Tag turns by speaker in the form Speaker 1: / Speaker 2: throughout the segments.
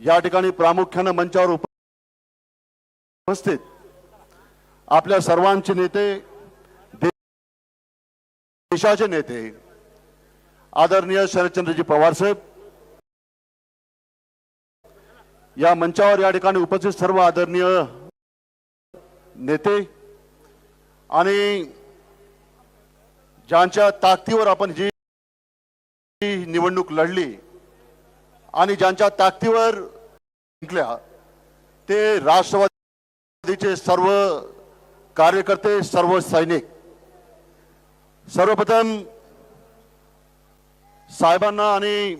Speaker 1: या ठिकाणी प्रामुख्यानं मंचावर उपस्थित आपल्या सर्वांचे नेते दे- देशाचे नेते आदरणीय शरदचंद्रजी पवार साहेब या मंचावर या ठिकाणी उपस्थित सर्व आदरणीय नेते आणि ज्यांच्या ताकदीवर आपण जी निवडणूक लढली आणि ज्यांच्या ताकदीवर जिंकल्या ते राष्ट्रवादीचे सर्व कार्यकर्ते सर्व सैनिक. सर्वप्रथम साहेबांना आणि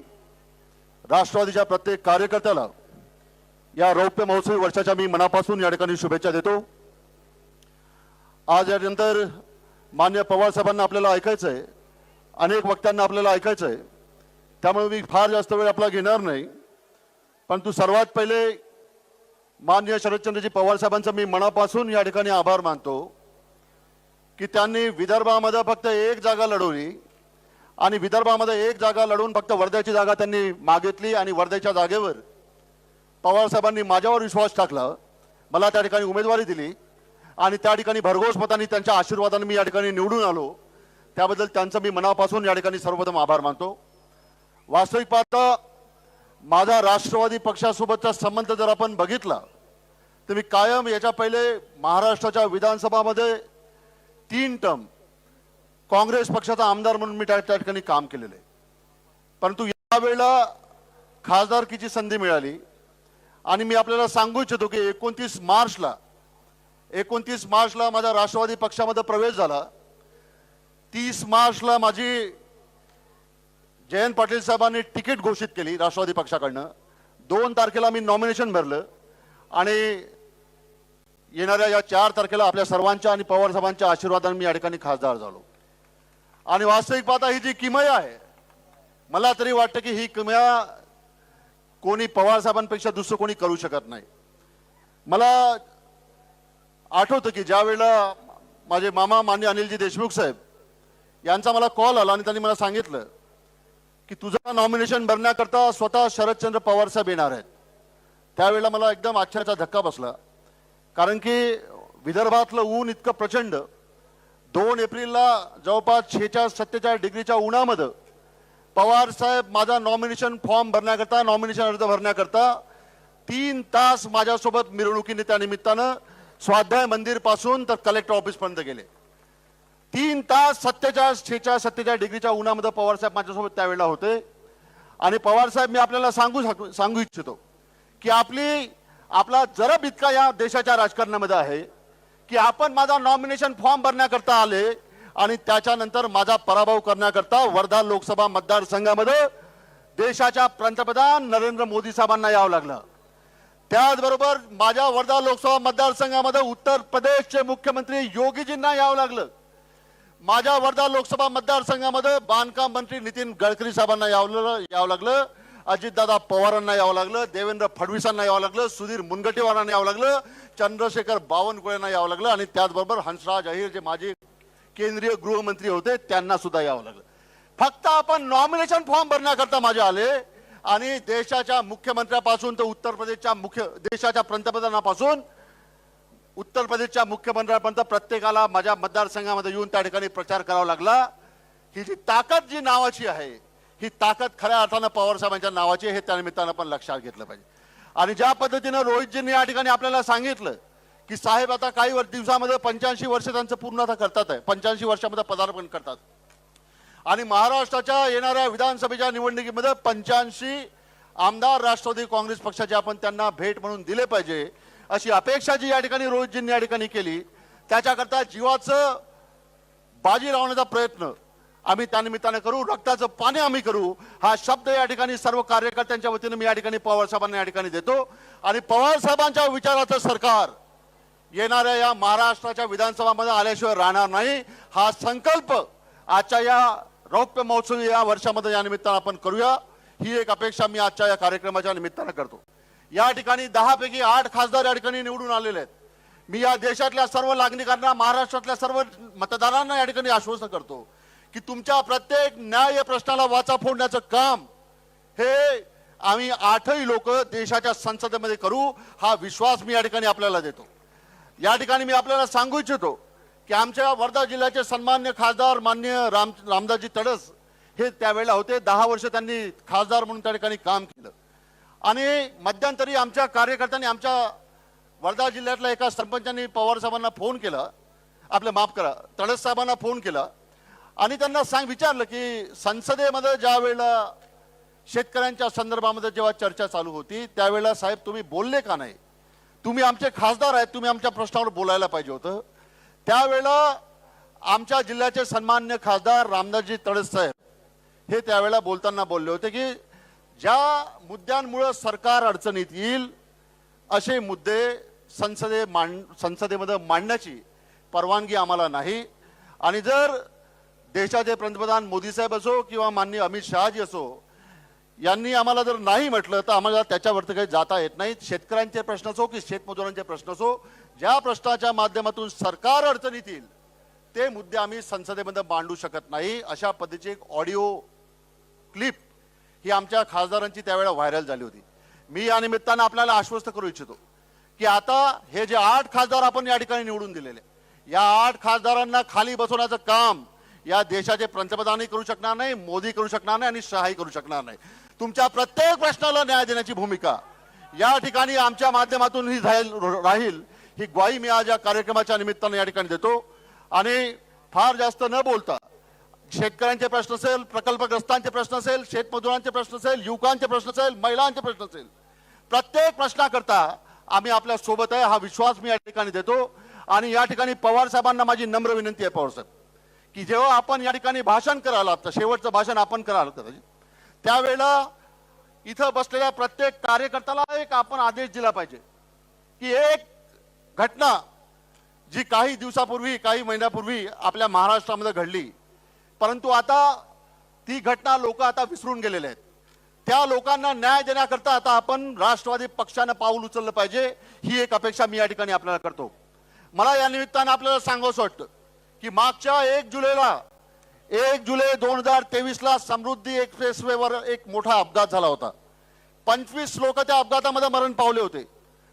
Speaker 1: राष्ट्रवादीच्या प्रत्येक कार्यकर्त्याला या रौप्य महोत्सवी वर्षाच्या मी मनापासून या ठिकाणी शुभेच्छा देतो. आज यानंतर मान्य पवार साहेबांना आपल्याला ऐकायचं आहे अनेक वक्त्यांना आपल्याला ऐकायचं आहे त्यामुळे मी फार जास्त वेळ आपला घेणार नाही. परंतु सर्वात पहिले माननीय शरदचंद्रजी पवार साहेबांचा मी मनापासून या ठिकाणी आभार मानतो की त्यांनी विदर्भामध्ये फक्त एक जागा लढवली आणि विदर्भामध्ये एक जागा लढवून फक्त वर्ध्याची जागा त्यांनी मागितली आणि वर्ध्याच्या जागेवर पवारसाहेबांनी माझ्यावर विश्वास टाकला मला त्या ठिकाणी उमेदवारी दिली आणि त्या ठिकाणी भरघोस मतांनी त्यांच्या आशीर्वादाने मी या ठिकाणी निवडून आलो. त्याबद्दल त्यांचं मी मनापासून या ठिकाणी सर्वप्रथम आभार मानतो. वास्तविक पाहता माझा राष्ट्रवादी पक्षासोबतचा संबंध जर आपण बघितला तर मी कायम याच्या पहिले महाराष्ट्राच्या विधानसभामध्ये तीन टर्म काँग्रेस पक्षाचा आमदार म्हणून मी त्या त्या ठिकाणी काम केलेलं आहे. परंतु यावेळेला खासदारकीची संधी मिळाली आणि मी आपल्याला सांगू इच्छितो की एकोणतीस मार्चला एकोणतीस मार्चला माझा राष्ट्रवादी पक्षामध्ये प्रवेश झाला. तीस मार्चला माझी जयंत पाटील साहेबांनी तिकीट घोषित केली राष्ट्रवादी पक्षाकडनं. दोन तारखेला मी नॉमिनेशन भरलं आणि येणाऱ्या या चार तारखेला आपल्या सर्वांच्या आणि पवार साहेबांच्या आशीर्वादाने मी या ठिकाणी खासदार झालो. आणि वास्तविक पाहता ही जी किमया आहे मला तरी वाटतं की ही किमया कोणी पवार साहेबांपेक्षा दुसरं कोणी करू शकत नाही. मला आठवतं की ज्या वेळेला माझे मामा मान्य अनिलजी देशमुख साहेब यांचा मला कॉल आला आणि त्यांनी मला सांगितलं की तुझं नॉमिनेशन भरण्याकरता स्वतः शरदचंद्र पवार साहेब येणार आहेत. त्यावेळेला मला एकदम आश्चर्याचा धक्का बसला. कारण की विदर्भातलं ऊन इतकं प्रचंड. दोन एप्रिलला जवळपास शेहेचाळीस सत्तेचाळीस डिग्रीच्या उन्हामध्ये पवार साहेब माझा नॉमिनेशन फॉर्म भरण्याकरता नॉमिनेशन अर्ज भरण्याकरता तीन तास माझ्यासोबत मिरवणुकीने त्या निमित्तानं स्वाध्याय मंदिरपासून तर कलेक्टर ऑफिसपर्यंत गेले. तीन तास सत्तेचाळीस शेहेचाळीस सत्तेचाळीस डिग्रीच्या उन्हामध्ये पवारसाहेब माझ्यासोबत त्यावेळेला होते. आणि पवारसाहेब मी आपल्याला सांगू शकू- सांगू इच्छितो की आपली आपला जरब इतका या देशाच्या राजकारणामध्ये आहे की आपण माझा नॉमिनेशन फॉर्म भरण्याकरता आले आणि त्याच्यानंतर माझा पराभव करण्याकरता वर्धा लोकसभा मतदारसंघामध्ये देशाच्या पंतप्रधान नरेंद्र मोदी साहेबांना यावं लागलं. त्याचबरोबर माझ्या वर्धा लोकसभा मतदारसंघामध्ये उत्तर प्रदेशचे मुख्यमंत्री योगीजींना यावं लागलं. माझ्या वर्धा लोकसभा मतदारसंघामध्ये बांधकाम मंत्री नितीन गडकरी साहेबांना यावं यावं लागलं. अजितदादा पवारांना यावं लागलं. देवेंद्र फडणवीसांना यावं लागलं. सुधीर मुनगंटीवारांना यावं लागलं. चंद्रशेखर बावनकुळेंना यावं लागलं. आणि त्याचबरोबर हंसराज अहिर जे माजी केंद्रीय गृहमंत्री होते त्यांना सुद्धा यावं लागलं. फक्त आपण नॉमिनेशन फॉर्म भरण्याकरता माझे आले. आणि देशाच्या मुख्यमंत्र्यापासून तर उत्तर प्रदेशच्या मुख्य देशाच्या पंतप्रधानापासून उत्तर प्रदेशच्या मुख्यमंत्र्यापर्यंत प्रत्येकाला माझ्या मतदारसंघामध्ये येऊन त्या ठिकाणी प्रचार करावा लागला. ही जी ताकद जी नावाची आहे ही ताकद खऱ्या अर्थानं पवार साहेबांच्या नावाची आहे हे त्या निमित्तानं पण लक्षात घेतलं पाहिजे. आणि ज्या पद्धतीनं रोहितजींनी या ठिकाणी आपल्याला सांगितलं की साहेब आता काही वर- दिवसामध्ये पंच्याऐंशी वर्ष त्यांचं पूर्ण आता करतात आहे. पंच्याऐंशी वर्षामध्ये पदार्पण करतात. आणि महाराष्ट्राच्या येणाऱ्या विधानसभेच्या निवडणुकीमध्ये पंच्याऐंशी आमदार राष्ट्रवादी काँग्रेस पक्षाचे आपण त्यांना भेट म्हणून दिले पाहिजे. अशी अपेक्षा जी या ठिकाणी रोहितजींनी या ठिकाणी केली त्याच्याकरता जीवाचं बाजी लावण्याचा प्रयत्न आम्ही त्यानिमित्ताने करू रक्ताचं पाणी आम्ही करू हा शब्द या ठिकाणी सर्व कार्यकर्त्यांच्या वतीनं मी या ठिकाणी पवार साहेबांना या ठिकाणी देतो. आणि पवार साहेबांच्या विचाराचं सरकार येणाऱ्या या महाराष्ट्राच्या विधानसभामध्ये आल्याशिवाय राहणार नाही. हा संकल्प आजच्या या रौप्य महोत्सवी या वर्षामध्ये या निमित्तानं आपण करूया. ही एक अपेक्षा मी आजच्या या कार्यक्रमाच्या निमित्तानं करतो. या ठिकाणी दहापैकी आठ खासदार या ठिकाणी निवडून आलेले आहेत. मी या देशातल्या सर्व नागरिकांना महाराष्ट्रातल्या सर्व मतदारांना या ठिकाणी आश्वस्त करतो की तुमच्या प्रत्येक न्याय प्रश्नाला वाचा फोडण्याचं काम हे आम्ही आठही लोक देशाच्या संसदेमध्ये करू हा विश्वास मी या ठिकाणी आपल्याला देतो. या ठिकाणी मी आपल्याला सांगू इच्छितो की आमच्या वर्धा जिल्ह्याचे सन्मान्य खासदार मान्य राम रामदासजी तडस हे त्यावेळेला होते. दहा वर्ष त्यांनी खासदार म्हणून त्या ठिकाणी काम केलं. आणि मध्यंतरी आमच्या कार्यकर्त्यांनी आमच्या वर्धा जिल्ह्यातल्या एका सरपंचांनी पवार साहेबांना फोन केला. आपलं माफ करा तडस साहेबांना फोन केला. आणि त्यांना सांग विचारलं की संसदेमध्ये ज्या वेळेला शेतकऱ्यांच्या संदर्भामध्ये जेव्हा चर्चा चालू होती त्यावेळेला साहेब तुम्ही बोलले का नाही? तुम्ही आमचे खासदार आहेत तुम्ही आमच्या प्रश्नावर बोलायला पाहिजे होतं. त्यावेळेला आमच्या जिल्ह्याचे सन्मान्य खासदार रामदासजी तडस साहेब हे त्यावेळेला बोलताना बोलले होते की ज्या मुद्द्यांमुळं सरकार अडचणीत येईल असे मुद्दे संसदे मांड संसदेमध्ये मांडण्याची परवानगी आम्हाला नाही. आणि जर देशाचे पंतप्रधान मोदी साहेब असो किंवा माननीय अमित शहाजी असो यांनी आम्हाला जर नाही म्हटलं तर आम्हाला त्याच्यावरती काही जाता येत नाही. शेतकऱ्यांचे प्रश्न असो की शेतमजुरांचे प्रश्न असो ज्या प्रश्नाच्या माध्यमातून सरकार अडचणीत येईल ते मुद्दे आम्ही संसदेमध्ये मांडू शकत नाही. अशा पद्धतीची एक ऑडिओ क्लिप ही आमच्या खासदारांची त्यावेळेला व्हायरल झाली होती. मी या निमित्तानं आपल्याला आश्वस्त करू इच्छितो की आता हे जे आठ खासदार आपण या ठिकाणी निवडून दिलेले या आठ खासदारांना खाली बसवण्याचं काम या देशाचे पंतप्रधानही करू शकणार नाही मोदी करू शकणार नाही आणि शहाही करू शकणार नाही. तुमच्या प्रत्येक प्रश्नाला न्याय देण्याची भूमिका या ठिकाणी आमच्या माध्यमातून ही राहील राहील ही ग्वाही मी आज या कार्यक्रमाच्या निमित्तानं या ठिकाणी देतो. आणि फार जास्त न बोलता शेतकऱ्यांचे प्रश्न असेल प्रकल्पग्रस्तांचे प्रश्न असेल शेतमजुरांचे प्रश्न असेल युवकांचे प्रश्न असेल महिलांचे प्रश्न असेल प्रत्येक प्रश्नाकरता आम्ही आपल्यासोबत आहे हा विश्वास मी या ठिकाणी देतो. आणि या ठिकाणी पवार साहेबांना माझी नम्र विनंती आहे पवार साहेब की जेव्हा आपण या ठिकाणी भाषण करायला लागतं शेवटचं भाषण आपण करायला कदाचित त्यावेळेला इथं बसलेल्या प्रत्येक कार्यकर्त्याला एक आपण आदेश दिला पाहिजे की एक घटना जी काही दिवसापूर्वी काही महिन्यापूर्वी आपल्या महाराष्ट्रामध्ये घडली परंतु आता ती घटना लोक आता विसरून गेलेले आहेत. त्या लोकांना न्याय देण्याकरता आता आपण राष्ट्रवादी पक्षानं पाऊल उचललं पाहिजे ही एक अपेक्षा मी या ठिकाणी आपल्याला करतो. मला या निमित्तानं आपल्याला सांगावंसं वाटतं की मागच्या एक जुलैला एक जुलै दोन हजार तेवीसला समृद्धी एक्सप्रेसवेवर एक मोठा अपघात झाला होता. पंचवीस लोक त्या अपघातामध्ये मरण पावले होते.